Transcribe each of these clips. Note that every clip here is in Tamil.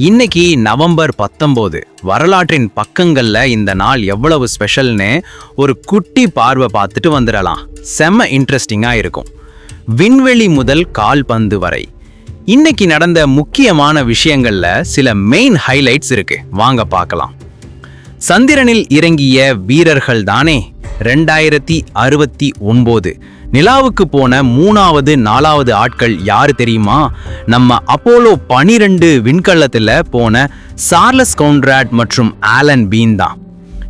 இன்னைக்கு நவம்பர் பத்தொம்போது வரலாற்றின் பக்கங்கள்ல இந்த நாள் எவ்வளவு ஸ்பெஷல்னு ஒரு குட்டி பார்வை பார்த்துட்டு வந்துடலாம். செம்ம இன்ட்ரெஸ்டிங்கா இருக்கும். விண்வெளி முதல் கால்பந்து வரை. இன்னைக்கு நடந்த முக்கியமான விஷயங்கள்ல சில மெயின் ஹைலைட்ஸ் இருக்கு. வாங்க பார்க்கலாம். சந்திரனில் இறங்கிய வீரர்கள் தானே? ரெண்டாயிரத்தி அறுபத்தி ஒன்பது நிலாவுக்கு போன மூணாவது நாலாவது ஆட்கள் யாரு தெரியுமா? நம்ம அப்போலோ பனிரெண்டு விண்கலத்தில் போன சார்லஸ் கவுண்ட்ராட் மற்றும் ஆலன் பீன் தான்.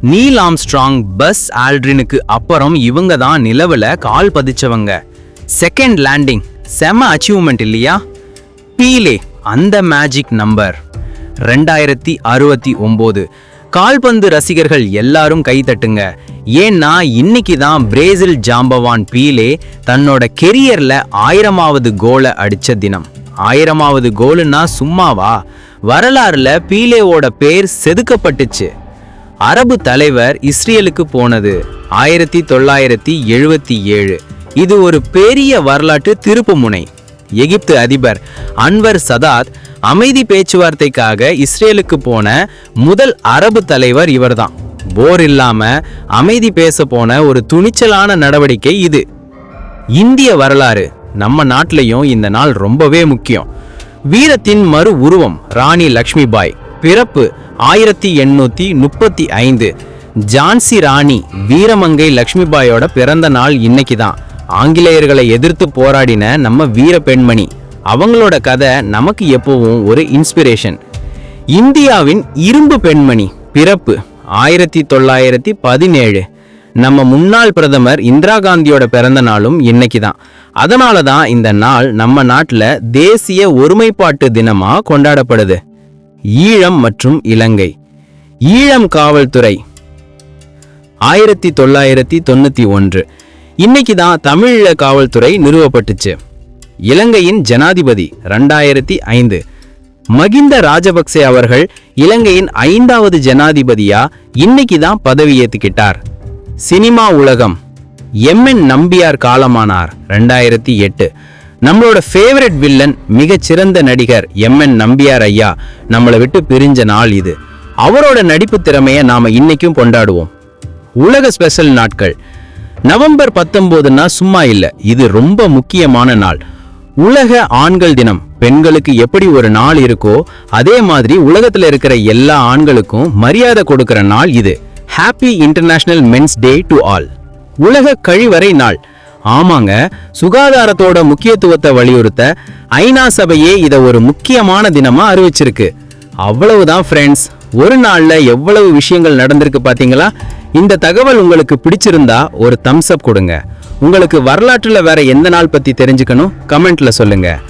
நீல் ஆம்ஸ்ட்ராங் பஸ் ஆல்ட்ரினுக்கு அப்புறம் இவங்க தான் நிலவில் கால் பதிச்சவங்க. செகண்ட் லேண்டிங் செம அச்சீவ்மெண்ட் இல்லையா? பீலே அந்த மேஜிக் நம்பர் ரெண்டாயிரத்தி அறுபத்தி ஒம்போது. கால்பந்து ரசிகர்கள் எல்லாரும் கை தட்டுங்க. ஏன்னா இன்னைக்கு தான் பிரேசில் ஜாம்பவான் பீலே தன்னோட கெரியர்ல ஆயிரமாவது கோலை அடிச்ச தினம். ஆயிரமாவது கோலுன்னா சும்மாவா? வரலாறுல பீலேவோட பேர் செதுக்கப்பட்டுச்சு. அரபு தலைவர் இஸ்ரேலுக்கு போனது ஆயிரத்தி தொள்ளாயிரத்தி எழுபத்தி ஏழு. இது ஒரு பெரிய வரலாற்று திருப்புமுனை எகிப்து அதிபர் அன்வர் சதாத் அமைதி பேச்சுவார்த்தைக்காக இஸ்ரேலுக்கு போன முதல் அரபு தலைவர் இவர்தான். போர் இல்லாம அமைதி பேச போன ஒரு துணிச்சலான நடவடிக்கை இது. இந்திய வரலாறு நம்ம நாட்டிலையும் இந்த நாள் ரொம்பவே முக்கியம். வீரத்தின் மறு உருவம் ராணி லக்ஷ்மிபாய். பிறப்பு ஆயிரத்தி எண்ணூத்தி முப்பத்தி ஐந்து. ஜான்சி ராணி வீரமங்கை லக்ஷ்மிபாயோட பிறந்த நாள் இன்னைக்கு தான் ஆங்கிலேயர்களை எதிர்த்து போராடின நம்ம வீர பெண்மணி. அவங்களோட கதை நமக்கு எப்பவும் ஒரு இன்ஸ்பிரேஷன் இந்தியாவின் இரும்பு பெண்மணி பிறப்பு ஆயிரத்தி தொள்ளாயிரத்தி பதினேழு. நம்ம முன்னாள் பிரதமர் இந்திரா காந்தியோட பிறந்த நாளும் இன்னைக்கு தான். அதனால தான் இந்த நாள் நம்ம நாட்டில் தேசிய ஒருமைப்பாட்டு தினமா கொண்டாடப்படுது. ஈழம் மற்றும் இலங்கை. ஈழம் காவல்துறை. ஆயிரத்தி தொள்ளாயிரத்தி தொண்ணூற்றி ஒன்று. இன்னைக்கு தான் தமிழீழ காவல்துறை நிறுவப்பட்டுச்சு. இலங்கையின் ஜனாதிபதி ரெண்டாயிரத்தி ஐந்து. மகிந்த ராஜபக்சே அவர்கள் இலங்கையின் ஐந்தாவது ஜனாதிபதியா இன்னைக்கு தான் பதவியேற்றுக்கிட்டார் சினிமா உலகம். எம்என் நம்பியார் காலமானார் ரெண்டாயிரத்தி எட்டு. நம்மளோட ஃபேவரட் வில்லன் மிகச்சிறந்த நடிகர் எம்என் நம்பியார் ஐயா நம்மளை விட்டு பிரிஞ்ச நாள் இது. அவரோட நடிப்பு திறமையை நாம இன்னைக்கும் கொண்டாடுவோம். உலக ஸ்பெஷல் நாட்கள். நவம்பர் பத்தொம்போதுன்னா சும்மா இல்லை. இது ரொம்ப முக்கியமான நாள். உலக ஆண்கள் தினம். பெண்களுக்கு எப்படி ஒரு நாள் இருக்கோ அதே மாதிரி உலகத்தில் இருக்கிற எல்லா ஆண்களுக்கும் மரியாதை கொடுக்கிற நாள் இது. Happy international men's day to all உலக கழிவறை நாள். ஆமாங்க சுகாதாரத்தோட முக்கியத்துவத்தை வலியுறுத்த ஐநா சபையே இதை ஒரு முக்கியமான தினமாக அறிவிச்சிருக்கு. அவ்வளவுதான் ஃப்ரெண்ட்ஸ் ஒரு நாளில் எவ்வளவு விஷயங்கள் நடந்திருக்கு பார்த்தீங்களா இந்த தகவல் உங்களுக்கு பிடிச்சிருந்தா ஒரு தம்ஸ் அப் கொடுங்க. உங்களுக்கு வரலாற்றில் வேற எந்த நாள் பற்றி தெரிஞ்சுக்கணும்? கமெண்ட்ல சொல்லுங்கள்